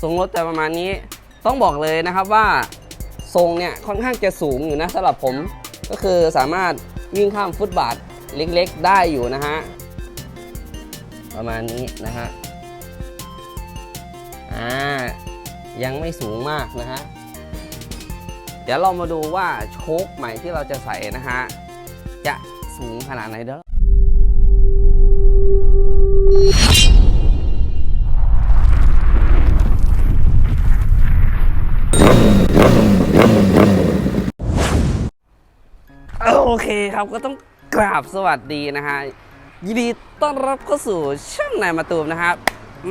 ทรงรถจะประมาณนี้ต้องบอกเลยนะครับว่าทรงเนี่ยค่อนข้างจะสูงอยู่นะสำหรับผมก็คือสามารถวิ่งข้ามฟุตบาทเล็กๆ ได้อยู่นะฮะประมาณนี้นะฮะอ่ายังไม่สูงมากนะฮะเดี๋ยวเรามาดูว่าโชคใหม่ที่เราจะใส่นะฮะจะสูงขนาดไหนเดี๋ย โอเคครับก็ต้องกราบสวัสดีนะฮะยินดีต้อนรับเข้าสู่ช่องนายมาตูมนะครับ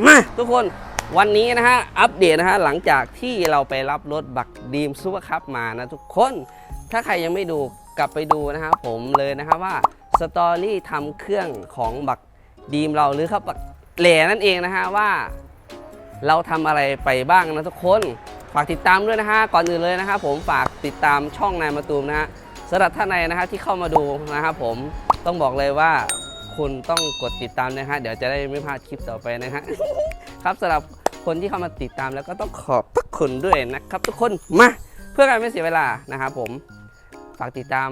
มาทุกคนวันนี้นะฮะอัปเดตนะฮะหลังจากที่เราไปรับรถบักดีมซูเปอร์คัพมานะทุกคนถ้าใครยังไม่ดูกลับไปดูนะฮะผมเลยนะครับว่าสตอรี่ทำเครื่องของบักดีมเราหรือครับบักเหล่นั่นเองนะฮะว่าเราทำอะไรไปบ้างนะทุกคน ฝากติดตามด้วยนะฮะก่อนอื่นเลยนะครับผมฝากติดตามช่องนายมาตูมนะฮะ สำหรับท่านในนะฮะที่เข้ามาดูนะครับผมต้องบอกเลยว่าคุณต้องกดติดตามนะฮะเดี๋ยวจะได้ไม่พลาดคลิปต่อไปนะฮะครับสำหรับคนที่เข้ามาติดตามแล้วก็ต้องขอบพระคุณด้วยนะครับทุกคนมาเพื่อการไม่เสียเวลานะครับผมฝากติดตาม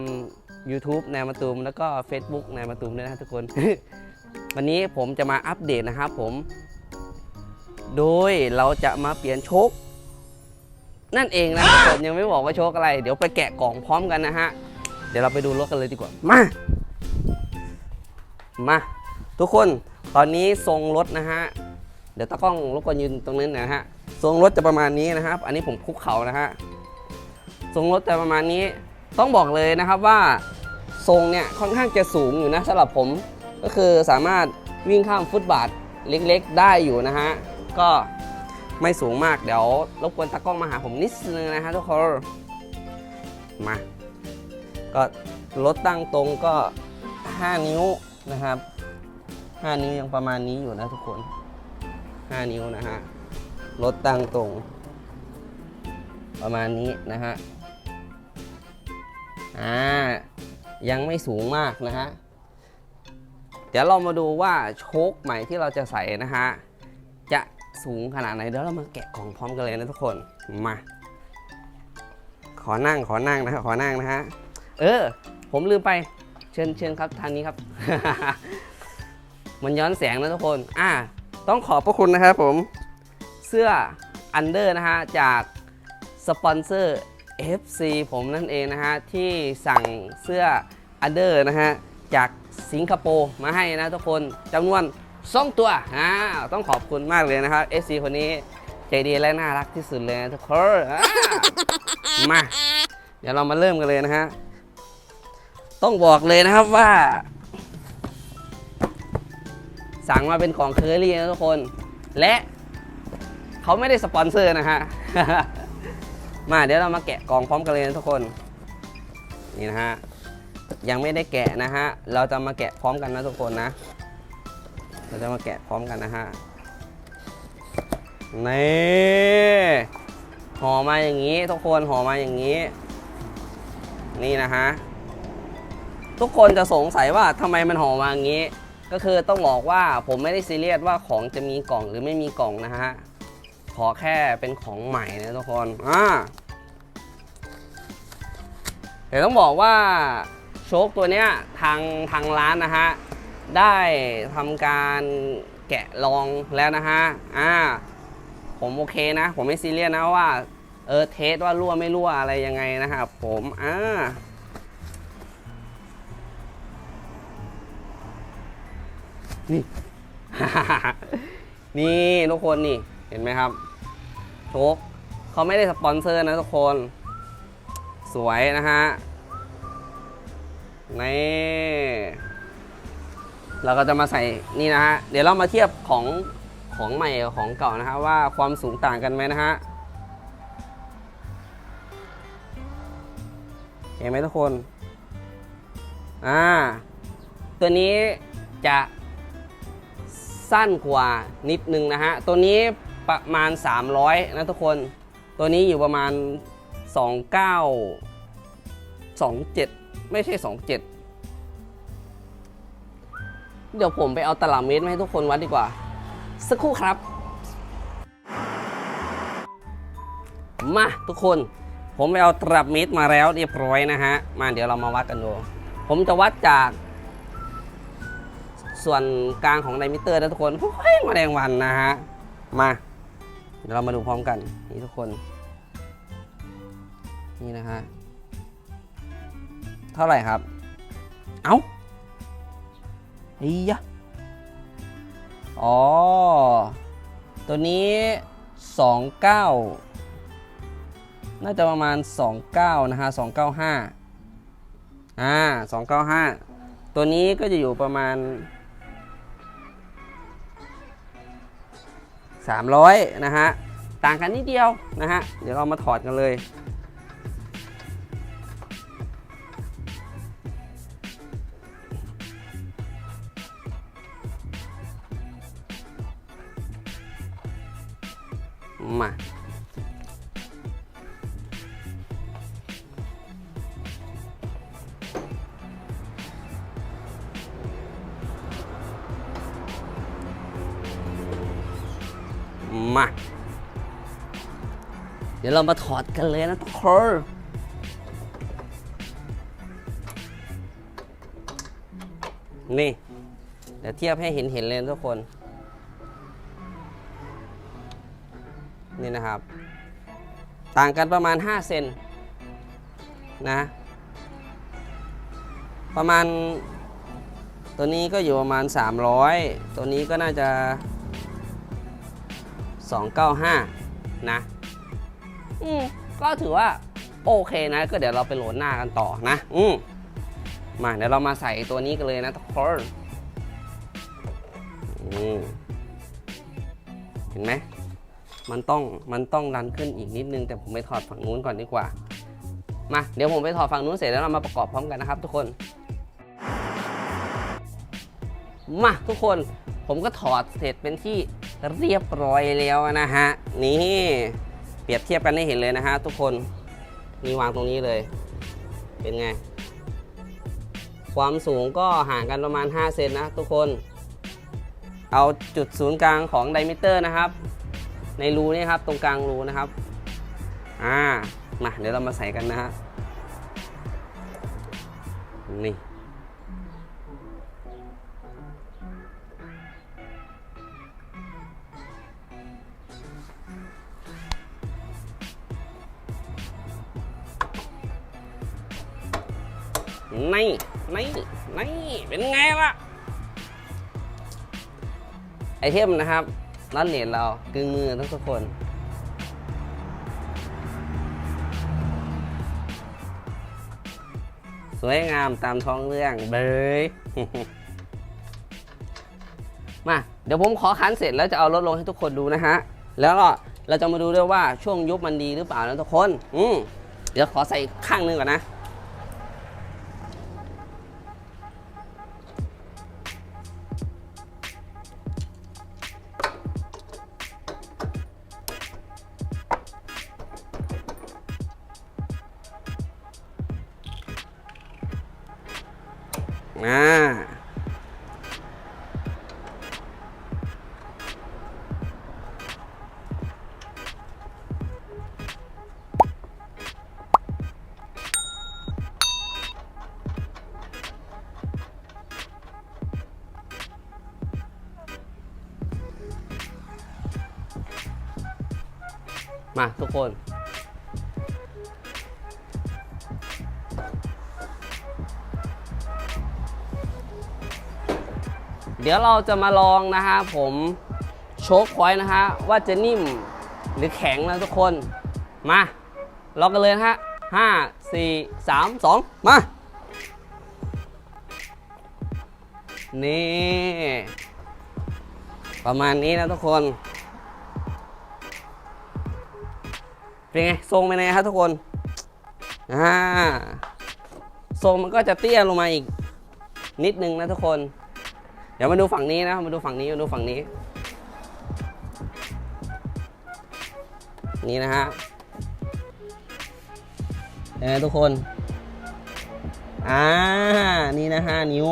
YouTube นายมาตูมแล้วก็ Facebook นายมาตูมด้วยนะฮะทุกคน วันนี้ผมจะมาอัปเดตนะครับผม โดยเราจะมาเปลี่ยนโชคนั่นเองนะครับผมยังไม่บอกว่าโชคอะไร เดี๋ยวไปแกะกล่องพร้อมกันนะฮะ เดี๋ยวเราไปดูรถกันเลยดีกว่า มา มา ทุกคนตอนนี้ทรงรถนะฮะ เดี๋ยวตากล้องรบกวนยืนตรงนั้นนะฮะ ทรงรถจะประมาณนี้นะครับ อันนี้ผมคุกเข่านะฮะ ทรงรถจะประมาณนี้ ต้องบอกเลยนะครับว่าทรงเนี่ยค่อนข้างจะสูงอยู่นะสำหรับผม ก็คือสามารถวิ่งข้ามฟุตบาทเล็กๆ ได้อยู่นะฮะ ก็ไม่สูงมาก เดี๋ยวรบกวนตากล้องมาหาผมนิดนึงนะฮะทุกคน มา ก็รถตั้งตรงก็ 5 นิ้วนะครับ 5 นิ้วยังประมาณนี้อยู่นะทุกคน 5 นิ้วนะฮะรถตั้งตรง ประมาณนี้นะฮะอ่ายังไม่สูงมากนะฮะเดี๋ยวเรามาดูว่าโชคใหม่ที่เราจะใส่นะฮะจะสูงขนาดไหนเดี๋ยวเรามาแกะกล่องพร้อมกันเลยนะทุกคนมา ขอนั่งขอนั่งนะขอนั่งนะฮะ เออ ผมลืมไป เชิญเชิญครับทางนี้ครับ มันย้อนแสงนะทุกคน อ่า ต้องขอบพระคุณนะครับผม เสื้ออันเดอร์นะฮะ จากสปอนเซอร์ FC ผมนั่นเองนะฮะ ที่สั่งเสื้ออันเดอร์นะฮะ จากสิงคโปร์มาให้นะทุกคนจำนวนสองตัวอ่าต้องขอบคุณมากเลยนะครับ FC คนนี้ใจดีและน่ารักที่สุดเลยนะทุกคนมา เดี๋ยวเรามาเริ่มกันเลยนะฮะ ต้องบอกเลยนะครับว่า สั่งมาเป็นของเคอรี่นะทุกคน และเขาไม่ได้สปอนเซอร์นะฮะ มาเดี๋ยวเรามาแกะกล่องพร้อมกันเลยนะทุกคน นี่นะฮะ ยังไม่ได้แกะนะฮะ เราจะมาแกะพร้อมกันนะทุกคนนะ เราจะมาแกะพร้อมกันนะฮะนี่ห่อมาอย่างนี้ทุกคนห่อมาอย่างนี้ นี่นะฮะ ทุกคนจะสงสัยว่าทำไมมันห่อมาอย่างนี้ ก็คือต้องบอกว่าผมไม่ได้ซีเรียสว่าของจะมีกล่องหรือไม่มีกล่องนะฮะ ขอแค่เป็นของใหม่นะทุกคนอ่าเดี๋ยวต้องบอกว่าโชคตัวเนี้ยทางทางร้านนะฮะ ได้ทำการแกะลองแล้วนะฮะ อ่า ผมโอเคนะ ผมไม่ซีเรียสนะว่า เออเทสว่ารั่วไม่รั่วอะไรยังไงนะครับผม อ่า นี่ นี่ทุกคนนี่เห็นไหมครับโชคเขาไม่ได้สปอนเซอร์นะทุกคน สวยนะฮะนี่เราก็จะมาใส่นี่นะฮะ เดี๋ยวเรามาเทียบของของใหม่ของเก่านะฮะว่าความสูงต่างกันไหมนะฮะเห็นไหมทุกคน อ่า ตัวนี้จะ สั้นกว่านิดนึงนะฮะ ตัวนี้ประมาณ 300 นะทุกคน ตัวนี้อยู่ประมาณ 29 27 ไม่ใช่ 27 เดี๋ยวผมไปเอาตลับเมตรมาให้ทุกคนวัดดีกว่า สักครู่ครับ มาทุกคน ผมไปเอาตลับเมตรมาแล้วเรียบร้อยนะฮะ มาเดี๋ยวเรามาวัดกันดู ผมจะวัดจาก ส่วนกลางของไดมิเตอร์นะทุกคนโอ้ยมาแรงวันนะฮะ มาเดี๋ยวเรามาดูพร้อมกัน นี่ทุกคน นี่นะฮะ เท่าไหร่ครับ เอ้าเฮียอ๋อ ตัวนี้ 29 น่าจะประมาณ 29 นะฮะ 295 อ่า 295 ตัวนี้ก็จะอยู่ประมาณ 300 นะฮะ ต่างกันนิดเดียวนะฮะ เดี๋ยวเรามาถอดกันเลย มา มาเดี๋ยวเรามาถอดกันเลยนะทุกคนนี่ เดี๋ยวเทียบให้เห็นเห็นๆเลยทุกคน นี่นะครับ ต่างกันประมาณ 5 เซนนะ ประมาณ ตัวนี้ก็อยู่ประมาณ 300 ตัวนี้ก็น่าจะ 295 นะ อืมก็ถือว่าโอเคนะ ก็เดี๋ยวเราไปโหลดหน้ากันต่อนะ อืมมาเดี๋ยวเรามาใส่ตัวนี้กันเลยนะทุกคนอืมเห็นไหม มันต้อง มันต้องรันขึ้นอีกนิดนึง แต่ผมไปถอดฝั่งนู้นก่อนดีกว่า มา เดี๋ยวผมไปถอดฝั่งนู้นเสร็จแล้วเรามาประกอบพร้อมกันนะครับทุกคน มาทุกคน ผมก็ถอดเสร็จเป็นที่ เรียบร้อยแล้วนะฮะ นี่เปรียบเทียบกันให้เห็นเลยนะฮะทุกคนนี่วางตรงนี้เลย เป็นไง ความสูงก็ห่างกันประมาณ 5 เซนนะทุกคน เอาจุดศูนย์กลางของไดมิเตอร์นะครับ ในรูนี่ครับตรงกลางรูนะครับ อ่ามาเดี๋ยวเรามาใส่กันนะฮะนี่ นี่นี่นี่เป็นไงล่ะ ไอเทมนะครับรัดเหรียญเรากึ่งมือทั้งทุกคนสวยงามตามท้องเรื่องเบยมา เดี๋ยวผมขอคันเสร็จแล้วจะเอารถลงให้ทุกคนดูนะฮะ แล้วก็เราจะมาดูด้วยว่าช่วงยุบมันดีหรือเปล่านะทุกคน อืมเดี๋ยวขอใส่ข้างหนึงก่อนนะ อ่ามาทุกคน ดี๋ยวเราจะมาลองนะฮะผมโชคพอยต์นะฮะว่าจะนิ่มหรือแข็งนะทุกคน มาลองกันเลยนะฮะห้าสี่สามสองมา นี่ ประมาณนี้นะทุกคน เป็นไง ทรงเป็นไงครับทุกคนอ่าทรงมันก็จะเตี้ยลงมาอีกนิดนึงนะทุกคน เดี๋ยวมาดูฝั่งนี้นะ มาดูฝั่งนี้มาดูฝั่งนี้ นี่นะฮะเห็นไหมทุกคน อ่า นี่นะห้านิ้ว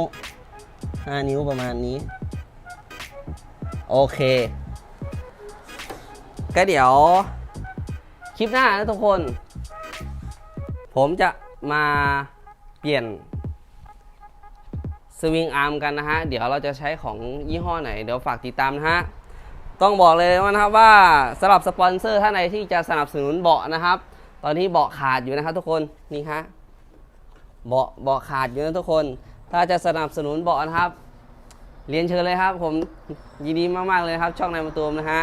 ห้านิ้วประมาณนี้ โอเค ก็เดี๋ยว คลิปหน้านะทุกคน ผมจะมาเปลี่ยน สวิงอาร์มกันนะฮะ เดี๋ยวเราจะใช้ของยี่ห้อไหน เดี๋ยวฝากติดตามนะฮะ ต้องบอกเลยว่านะครับว่าสำหรับสปอนเซอร์ท่านใดที่จะสนับสนุนเบาะนะครับ ตอนนี้เบาะขาดอยู่นะครับทุกคนนี่ฮะเบาะเบาะขาดอยู่นะทุกคน ถ้าจะสนับสนุนเบาะนะครับ เรียนเชิญเลยครับ ผมยินดีมากๆเลยครับ ช่องนายมาตูมนะฮะ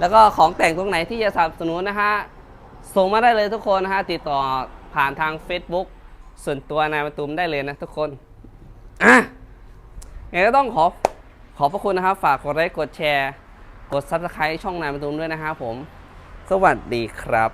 แล้วก็ของแต่งตรงไหนที่จะสนับสนุนนะฮะส่งมาได้เลยทุกคนนะฮะติดต่อผ่านทาง Facebook ส่วนตัวนายมาตูมได้เลยนะทุกคน อะยังไงก็ต้องขอขอบพระคุณนะครับ ฝากกดไลค์กดแชร์ กด Subscribe ช่องนายประตูมด้วยนะครับผม สวัสดีครับ